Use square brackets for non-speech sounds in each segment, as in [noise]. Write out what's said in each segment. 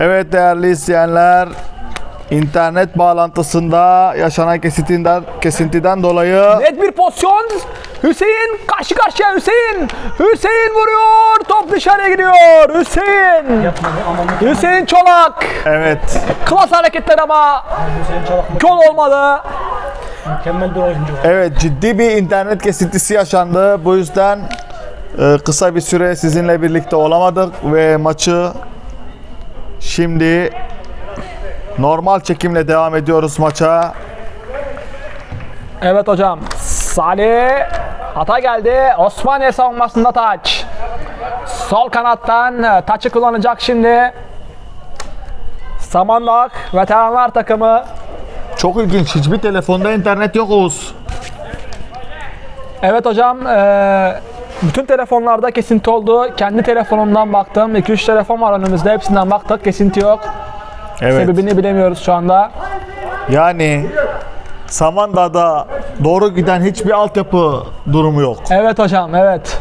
Evet değerli izleyenler, internet bağlantısında yaşanan kesitinden kesintiden dolayı Net bir pozisyon. Hüseyin karşı karşıya Hüseyin. Hüseyin vuruyor. Top dışarıya gidiyor. Hüseyin. Hüseyin Çolak. evet Klas hareketler ama gol olmadı. mükemmel bir oyuncu. evet ciddi bir internet kesintisi yaşandı. Bu yüzden e, kısa bir süre sizinle birlikte olamadık ve maçı şimdi normal çekimle devam ediyoruz maça. Evet hocam. Salih hata geldi. Osmaniye savunmasında taç. Sol kanattan e, taçı kullanacak şimdi. Samandak veteranlar takımı. Çok ilginç. Hiçbir telefonda internet yok Oğuz. Evet hocam. e, bütün telefonlarda kesinti oldu. Kendi telefonumdan baktım. 2-3 telefon var önümüzde. Hepsinden baktık. Kesinti yok. Evet. Sebebini bilemiyoruz şu anda. Yani Samandağ'da doğru giden hiçbir altyapı durumu yok. Evet hocam evet.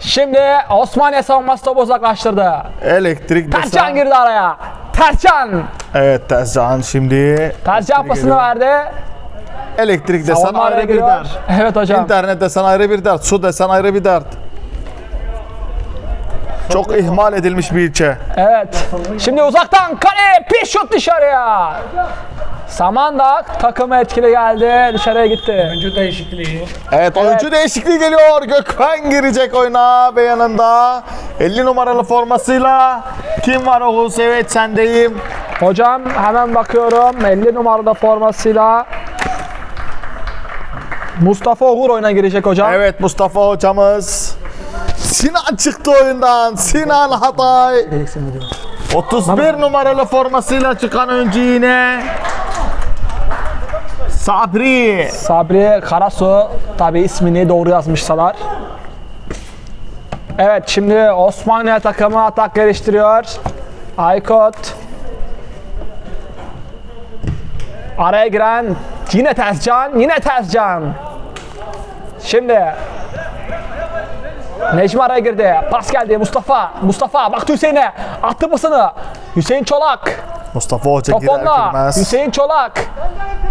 Şimdi Osmaniye savunması topu uzaklaştırdı. Elektrik Tercan desen. girdi araya. Tercan. Evet Tercan şimdi. Tercan pasını verdi. Elektrik desen Savunma ayrı bir giriyor. dert. Evet hocam. İnternet desen ayrı bir dert. Su desen ayrı bir dert. Çok ihmal edilmiş bir ilçe. Evet. Şimdi uzaktan kale bir şut dışarıya. Samandak takımı etkili geldi. Dışarıya gitti. Oyuncu değişikliği. Evet oyuncu değişikliği geliyor. Gökmen girecek oyuna ve yanında 50 numaralı formasıyla kim var Oğuz? Evet sendeyim. Hocam hemen bakıyorum 50 numaralı formasıyla Mustafa Oğur oyuna girecek hocam. Evet Mustafa hocamız. Sinan çıktı oyundan. Sinan Hatay. 31 numaralı formasıyla çıkan oyuncu yine. Sabri. Sabri Karasu tabi ismini doğru yazmışsalar. Evet şimdi Osmaniye takımı atak geliştiriyor. Aykut. Araya giren yine Tezcan, yine Tezcan. Şimdi Necmi araya girdi. Pas geldi Mustafa. Mustafa baktı Hüseyin'e. Attı pasını. Hüseyin Çolak. Mustafa Hoca girer girmez. Hüseyin Çolak.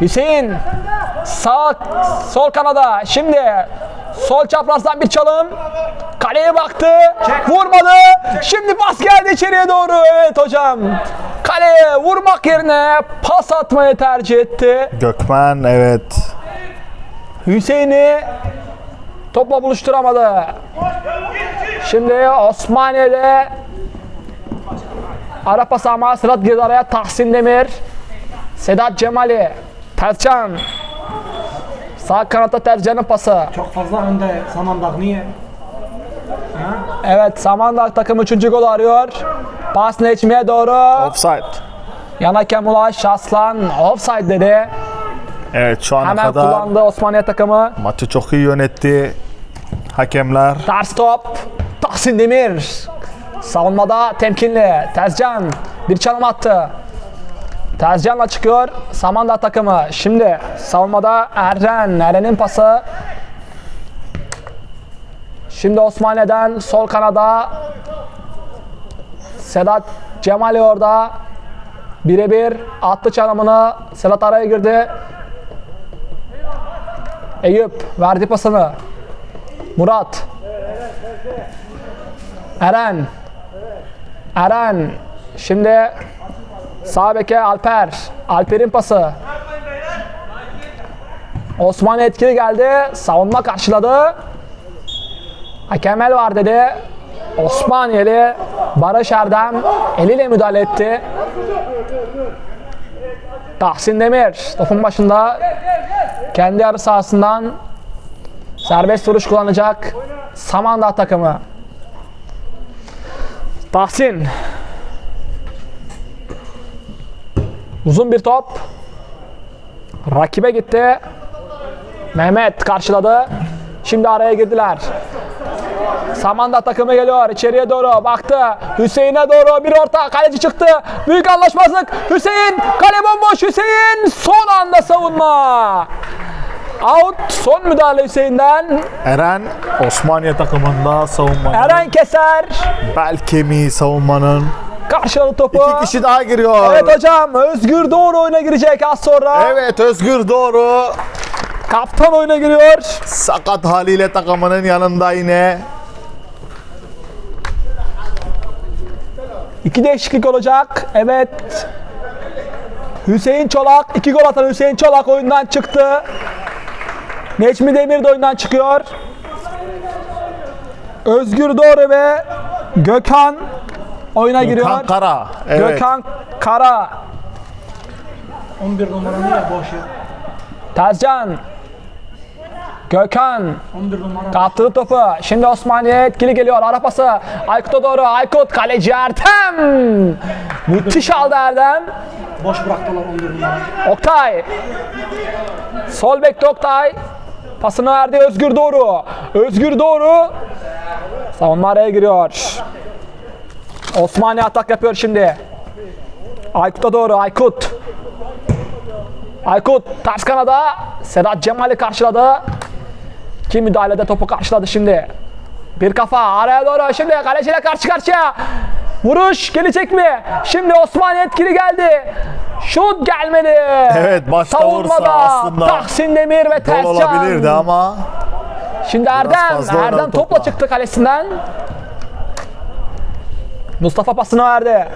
Hüseyin sağ sol kanada. Şimdi sol çaprazdan bir çalım. Kaleye baktı. Vurmadı. Şimdi pas geldi içeriye doğru. Evet hocam. Kaleye vurmak yerine pas atmayı tercih etti. Gökmen evet. Hüseyin'i topla buluşturamadı. Şimdi Osmaniye'de ara pas ama Sırat girdi araya Tahsin Demir. Sedat Cemali. Tercan. Sağ kanatta Tercan'ın pası. Çok fazla önde Samandağ. Niye? Evet Samandağ takım 3. golü arıyor. Pas Necmi'ye doğru. Offside. Yana Kemulaş Aslan offside dedi. Evet şu ana Hemen kadar kullandı Osmaniye takımı. maçı çok iyi yönetti. Hakemler. Ters top. Tahsin Demir. Savunmada temkinli. Tezcan bir çalım attı. Tezcan'la çıkıyor Samandağ takımı. Şimdi savunmada Eren. Eren'in pası. Şimdi Osmaniye'den sol kanada Sedat Cemali orada. Birebir attı çalımını. Sedat araya girdi. Eyüp verdi pasını. Murat. Eren. Eren. Şimdi sağ beke Alper. Alper'in pası. Osman etkili geldi. Savunma karşıladı. Hakemel var dedi. Osmaniyeli Barış Erdem eliyle müdahale etti. Tahsin Demir topun başında kendi yarı sahasından serbest vuruş kullanacak Samandağ takımı. Tahsin. Uzun bir top. Rakibe gitti. Mehmet karşıladı. Şimdi araya girdiler. Samandağ takımı geliyor içeriye doğru baktı. Hüseyin'e doğru bir orta kaleci çıktı. Büyük anlaşmazlık. Hüseyin kale bomboş Hüseyin son anda savunma. Out son müdahale Hüseyin'den. Eren Osmaniye takımında savunmanın Eren Keser. bel kemiği savunmanın karşıladı topu. İki kişi daha giriyor. Evet hocam Özgür doğru oyuna girecek az sonra. Evet Özgür doğru. Kaptan oyuna giriyor. Sakat haliyle takımının yanında yine. İki değişiklik olacak. Evet. Hüseyin Çolak, iki gol atan Hüseyin Çolak oyundan çıktı. Necmi Demir de oyundan çıkıyor. Özgür Doğru ve Gökhan oyuna giriyor. Gökhan Kara. Evet. Gökhan Kara, 11 numara niye boş ya? Tezcan, Gökhan, 11 numara. Kaptırdı topu. Şimdi Osmaniye etkili geliyor. Ara pası. Aykut'a doğru. Aykut kaleci Erdem. Müthiş aldı Erdem. Boş bıraktılar 11 numara. Oktay. Sol bekte Oktay. Pasını verdi Özgür Doğru. Özgür Doğru. Savunma araya giriyor. Osmaniye atak yapıyor şimdi. Aykut'a doğru. Aykut. Aykut ters kanada. Sedat Cemal'i karşıladı. Kim müdahalede topu karşıladı şimdi. Bir kafa araya doğru şimdi kaleciyle karşı karşıya. Vuruş gelecek mi? Şimdi Osmaniye etkili geldi. Şut gelmedi. Evet, başta Savunmada aslında Tahsin Demir ve Gol Terscan. olabilirdi ama Şimdi Erdem, Erdem topla topla. çıktı kalesinden. Mustafa pasını verdi.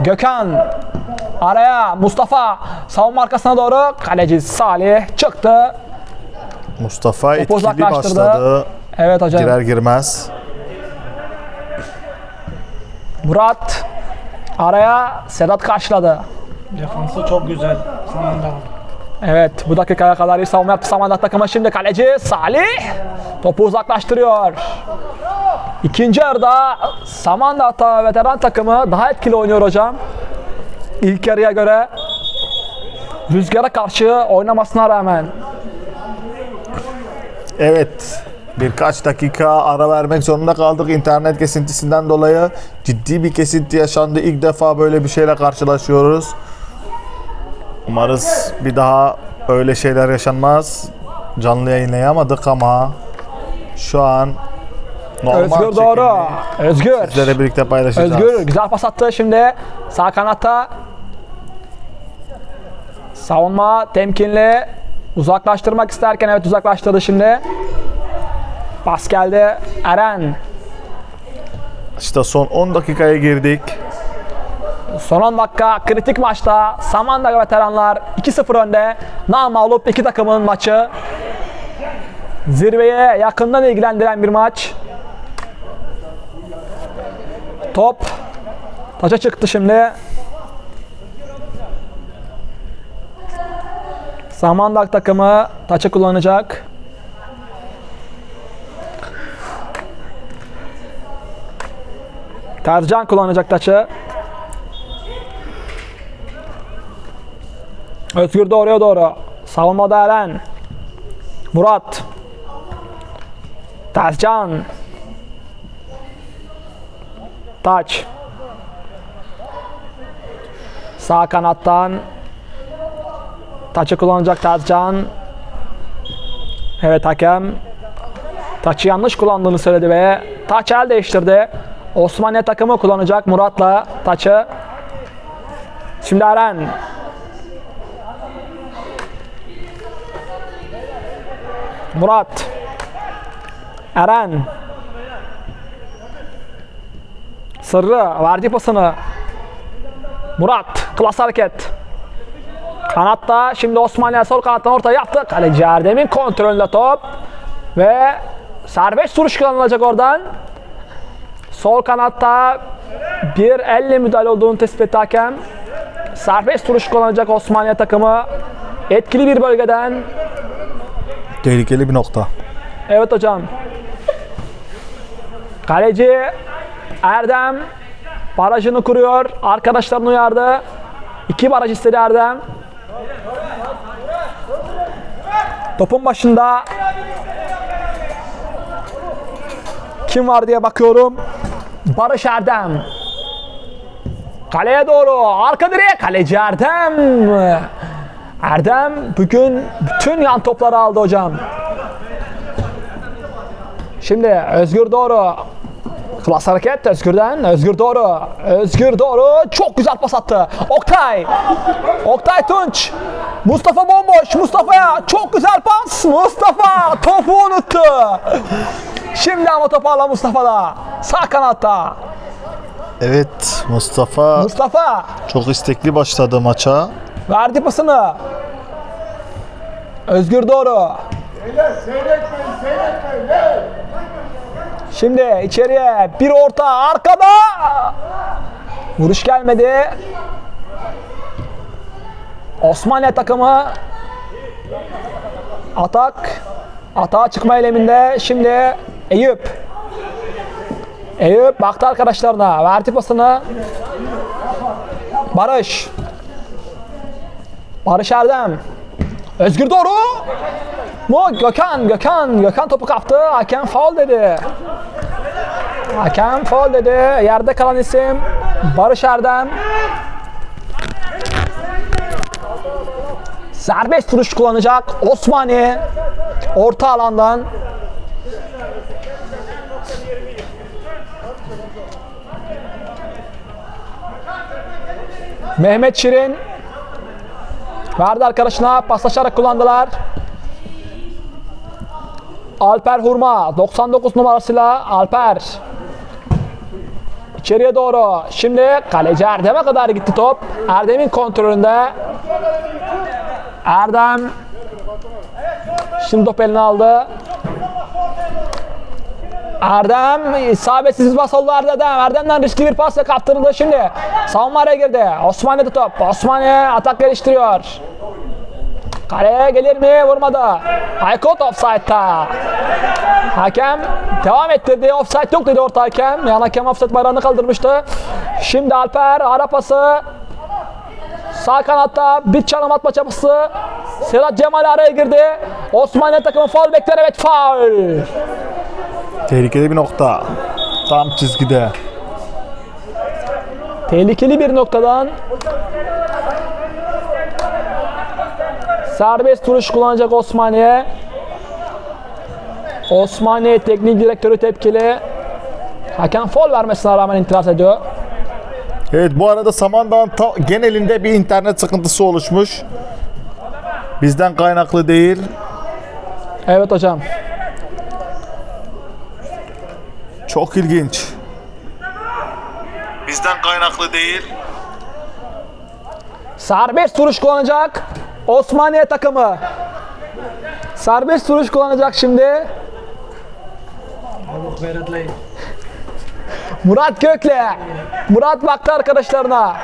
Gökhan araya Mustafa savunma arkasına doğru kaleci Salih çıktı. Mustafa etkili uzaklaştırdı. başladı. Evet hocam. Girer girmez. Murat araya Sedat karşıladı. Defansı çok güzel. Samandağ. Evet bu dakikaya kadar iyi savunma yaptı Samandağ takımı. Şimdi kaleci Salih topu uzaklaştırıyor. İkinci yarıda Samandağ veteran takımı daha etkili oynuyor hocam. İlk yarıya göre rüzgara karşı oynamasına rağmen Evet. Birkaç dakika ara vermek zorunda kaldık internet kesintisinden dolayı. Ciddi bir kesinti yaşandı. İlk defa böyle bir şeyle karşılaşıyoruz. Umarız bir daha öyle şeyler yaşanmaz. Canlı yayınlayamadık ama şu an normal Özgür doğru. Özgür. Sizlerle birlikte paylaşacağız. Özgür güzel pas attı şimdi. Sağ kanatta. Savunma temkinli. Uzaklaştırmak isterken evet uzaklaştırdı şimdi. Pas geldi. Eren. İşte son 10 dakikaya girdik. Son 10 dakika kritik maçta Samandağ veteranlar 2-0 önde. Namağlup iki takımın maçı. Zirveye yakından ilgilendiren bir maç. Top taça çıktı şimdi. Samandağ takımı taça kullanacak. Tercan kullanacak taçı. Özgür doğruya doğru. Savunmada Eren. Murat. Terscan. Taç. Sağ kanattan Taçı kullanacak Terscan. Evet hakem Taçı yanlış kullandığını söyledi ve Taç el değiştirdi. Osmaniye takımı kullanacak Murat'la Taçı. Şimdi Eren. Murat. Eren. Sırrı verdi pasını. Murat klas hareket. Kanatta şimdi Osmaniye sol kanattan orta yaptı. Kaleci Erdem'in kontrolünde top. Ve serbest vuruş kullanılacak oradan. Sol kanatta bir elle müdahale olduğunu tespit etti hakem. Serbest vuruş kullanacak Osmaniye takımı. Etkili bir bölgeden Tehlikeli bir nokta. Evet hocam. Kaleci Erdem barajını kuruyor. Arkadaşlarını uyardı. İki baraj istedi Erdem. Topun başında kim var diye bakıyorum. Barış Erdem. Kaleye doğru. Arka direğe kaleci Erdem. Erdem bugün bütün yan topları aldı hocam. Şimdi Özgür doğru. Klas hareket Özgür'den. Özgür doğru. Özgür doğru. Çok güzel pas attı. Oktay. Oktay Tunç. Mustafa bomboş. Mustafa'ya çok güzel pas. Mustafa topu unuttu. Şimdi ama toparla Mustafa'da. Sağ kanatta. Evet Mustafa Mustafa çok istekli başladı maça. verdi pasını. Özgür doğru. Şimdi içeriye bir orta arkada. Vuruş gelmedi. Osmanlı takımı atak atağa çıkma eyleminde. Şimdi Eyüp. Eyüp baktı arkadaşlarına. Verdi pasını. Barış. Barış Erdem. Özgür doğru. Mu Gökhan, Gökhan, Gökhan topu kaptı. Hakem faul dedi. Hakem faul dedi. Yerde kalan isim Barış Erdem. Serbest vuruş kullanacak Osmani. Orta alandan. Mehmet Şirin Verdi arkadaşına paslaşarak kullandılar. Alper Hurma 99 numarasıyla Alper. İçeriye doğru. Şimdi kaleci Erdem'e kadar gitti top. Erdem'in kontrolünde. Erdem. Şimdi top eline aldı. Erdem isabetsiz pas oldu Erdem'den. Erdem'den riskli bir pasla kaptırıldı şimdi. Savunma araya girdi. Osmanlı'da top. Osmanlı atak geliştiriyor. Kaleye gelir mi? Vurmadı. Aykut offside'da. Hakem devam ettirdi. Offside yok dedi orta hakem. Yan hakem offside bayrağını kaldırmıştı. Şimdi Alper ara pası. Sağ kanatta bir çalım atma çabası. Sedat Cemal araya girdi. Osmanlı takımı faul bekler. Evet faul. Tehlikeli bir nokta. Tam çizgide. Tehlikeli bir noktadan serbest vuruş kullanacak Osmaniye. Osmaniye teknik direktörü tepkili. Hakem foul vermesine rağmen itiraz ediyor. Evet bu arada Samandağ'ın genelinde bir internet sıkıntısı oluşmuş. Bizden kaynaklı değil. Evet hocam. Çok ilginç. Bizden kaynaklı değil. Serbest vuruş kullanacak Osmaniye takımı. Serbest vuruş kullanacak şimdi. Murat Gökle. Murat baktı arkadaşlarına.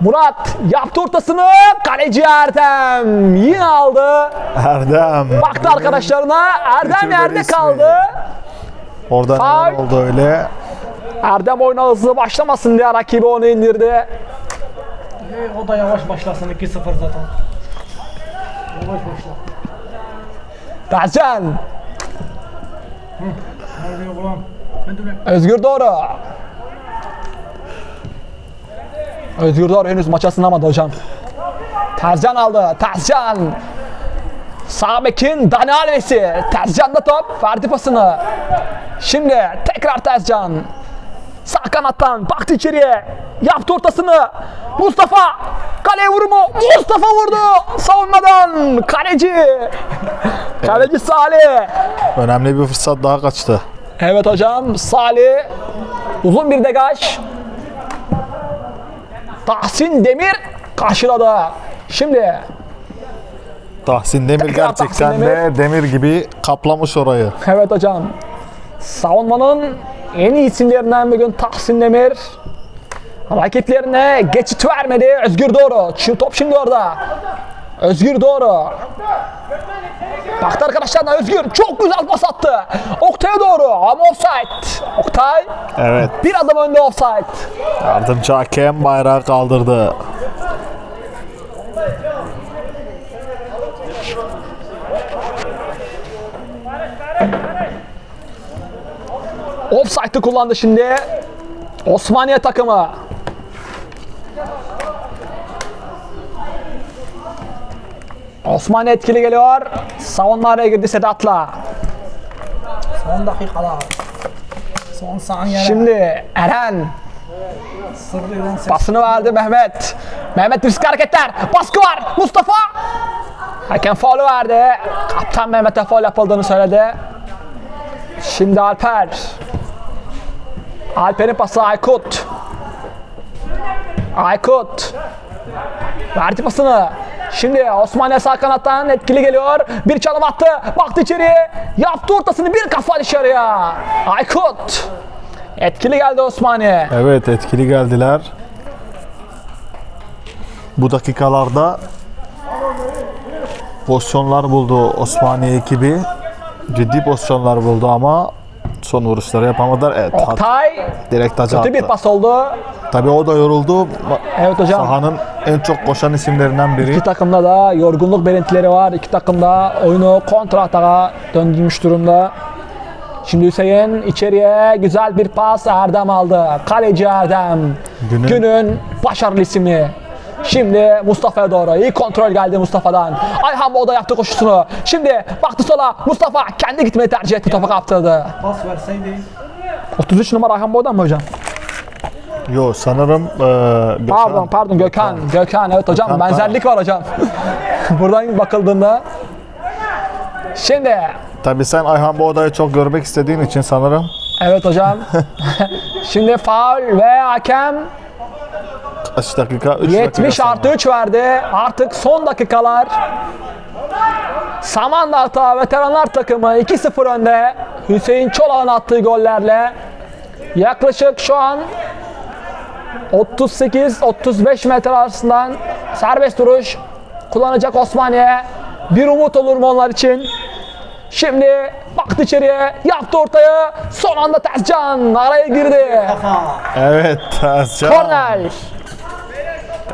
Murat yaptı ortasını. Kaleci Erdem yine aldı. Erdem. Baktı arkadaşlarına. Erdem yerde kaldı. Orada Faul. oldu öyle. Erdem oyuna hızlı başlamasın diye rakibi onu indirdi. E, o da yavaş başlasın 2-0 zaten. Yavaş başla. De Özgür Doğru. Özgür Doğru henüz maça ısınamadı hocam. Terzcan aldı. Terzcan. Sağ bekin Dani Alves'i. Terzcan'da top. Verdi pasını. Şimdi tekrar Terzcan. Sağ kanattan baktı içeriye. Yaptı ortasını. Mustafa. Kaleye vurumu. Mustafa vurdu. Savunmadan. Kaleci. [laughs] Kaleci Salih. Önemli bir fırsat daha kaçtı. Evet hocam Salih uzun bir degaj. Tahsin Demir karşıladı. Şimdi Tahsin Demir Tekrar gerçekten Tahsin de demir gibi kaplamış orayı. evet hocam savunmanın en iyi isimlerinden bugün Tahsin Demir. Rakiplerine geçit vermedi. Özgür Doğru. Şimdi top şimdi orada. Özgür Doğru. Baktı arkadaşlar Özgür çok güzel pas attı. Oktay'a doğru ama offside. Oktay Evet. bir adım önde offside. Yardımcı hakem bayrağı kaldırdı. Offside'ı kullandı şimdi. Osmaniye takımı. Osmaniye etkili geliyor. Savunma araya girdi Sedat'la. Son dakikalar. Son saniyeler. Şimdi Eren pasını verdi Mehmet. Mehmet riskli hareketler. Baskı var. Mustafa. Hakem faulü verdi. Kaptan Mehmet'e faul yapıldığını söyledi. Şimdi Alper. Alper'in pası Aykut. Aykut. Verdi pasını. Şimdi Osmaniye sağ kanattan etkili geliyor. Bir çalım attı. Baktı içeriye. Yaptı ortasını bir kafa dışarıya. Aykut. Etkili geldi Osmaniye. Evet etkili geldiler. Bu dakikalarda pozisyonlar buldu Osmaniye ekibi. Ciddi pozisyonlar buldu ama son vuruşları yapamadılar. Evet, Oktay. direkt taca Kötü bir attı. pas oldu. Tabii o da yoruldu. Evet hocam. Sahanın en çok koşan isimlerinden biri. İki takımda da yorgunluk belirtileri var. İki takım da oyunu kontra atağa döndürmüş durumda. Şimdi Hüseyin içeriye güzel bir pas Erdem aldı. Kaleci Erdem. Günün- Günün başarılı ismi. Şimdi Mustafa'ya doğru. İyi kontrol geldi Mustafa'dan. Ayhan Boğda yaptı koşusunu. Şimdi baktı sola. Mustafa kendi gitmeyi tercih etti. Topu kaptırdı. Pas verseydi. 33 numara Ayhan Boğda mı hocam? Yo sanırım eee, Gökhan- Pardon pardon Gökhan. Gökhan evet hocam Gökhan, benzerlik var hocam. [laughs] Buradan bakıldığında. Şimdi Tabii sen Ayhan Boğda'yı çok görmek istediğin için sanırım evet hocam. [laughs] Şimdi faul ve hakem kaç dakika? 3 70 artı 3 verdi. Artık son dakikalar. Samandağ'da veteranlar takımı 2-0 önde. Hüseyin Çolak'ın attığı gollerle yaklaşık şu an 38-35 metre arasından serbest duruş kullanacak Osmaniye. Bir umut olur mu onlar için? Şimdi baktı içeriye, yaptı ortaya. Son anda Tezcan araya girdi. Evet Tezcan. Korner.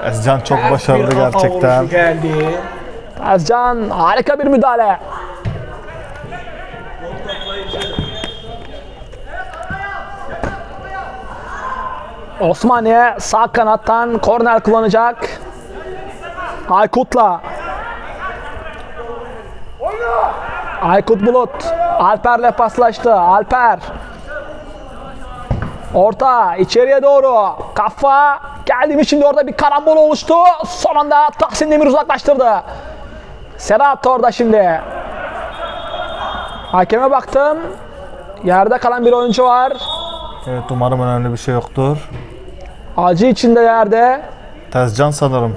Tezcan çok başarılı Bir kafa gerçekten. vuruşu geldi. Tezcan harika bir müdahale. Osmaniye sağ kanattan korner kullanacak. Aykut'la. Aykut Bulut. Alper'le paslaştı. Alper. Orta içeriye doğru. Kafa geldi mi şimdi orada bir karambol oluştu. Son anda Tahsin Demir uzaklaştırdı. Serhat orada şimdi. Hakeme baktım. Yerde kalan bir oyuncu var. Evet umarım önemli bir şey yoktur. Acı içinde yerde. Tezcan sanırım.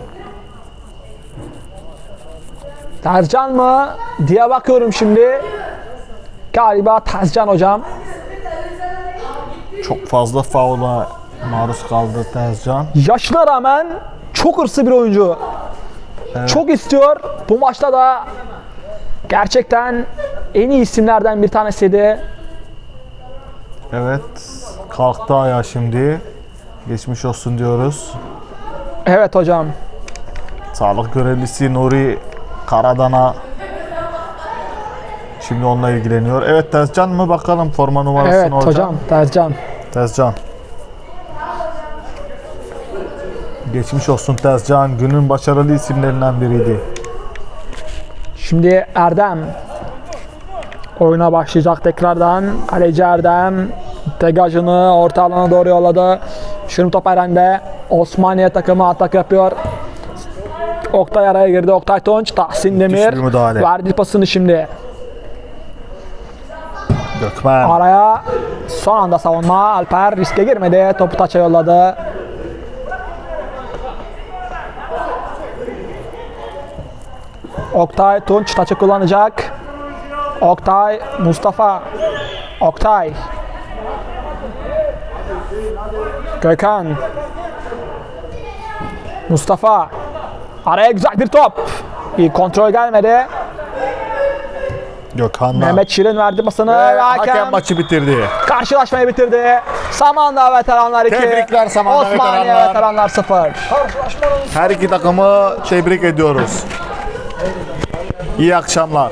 Tezcan mı diye bakıyorum şimdi. Galiba Tezcan hocam. Çok fazla faula maruz kaldı Tezcan. Yaşına rağmen çok hırslı bir oyuncu. Çok istiyor. Bu maçta da gerçekten en iyi isimlerden bir tanesiydi. Evet kalktı ayağa şimdi. Geçmiş olsun diyoruz. Evet hocam. Sağlık görevlisi Nuri Karadan'a şimdi onunla ilgileniyor. Evet Tezcan mı bakalım forma numarasını Evet hocam. Tezcan. Tezcan. Geçmiş olsun Tezcan. Günün başarılı isimlerinden biriydi. Şimdi Erdem oyuna başlayacak tekrardan. Kaleci Erdem degajını orta alana doğru yolladı. Şunu top Eren'de. Osmaniye takımı atak yapıyor. Oktay araya girdi. Oktay Tonç, Tahsin Demir verdi pasını şimdi. Gökmen. Araya son anda savunma. Alper riske girmedi. Topu taça yolladı. Oktay Tunç taçı kullanacak. Oktay Mustafa. Oktay. Gökhan. Mustafa. Araya güzel bir top. İyi kontrol gelmedi. Gökhan'la. Mehmet Şirin verdi pasını. Ve ve hakem maçı bitirdi. Karşılaşmayı bitirdi. Samandağ veteranlar 2. Tebrikler Samandağ Osmaniye veteranlar. veteranlar 0. Her iki takımı tebrik ediyoruz. İyi akşamlar.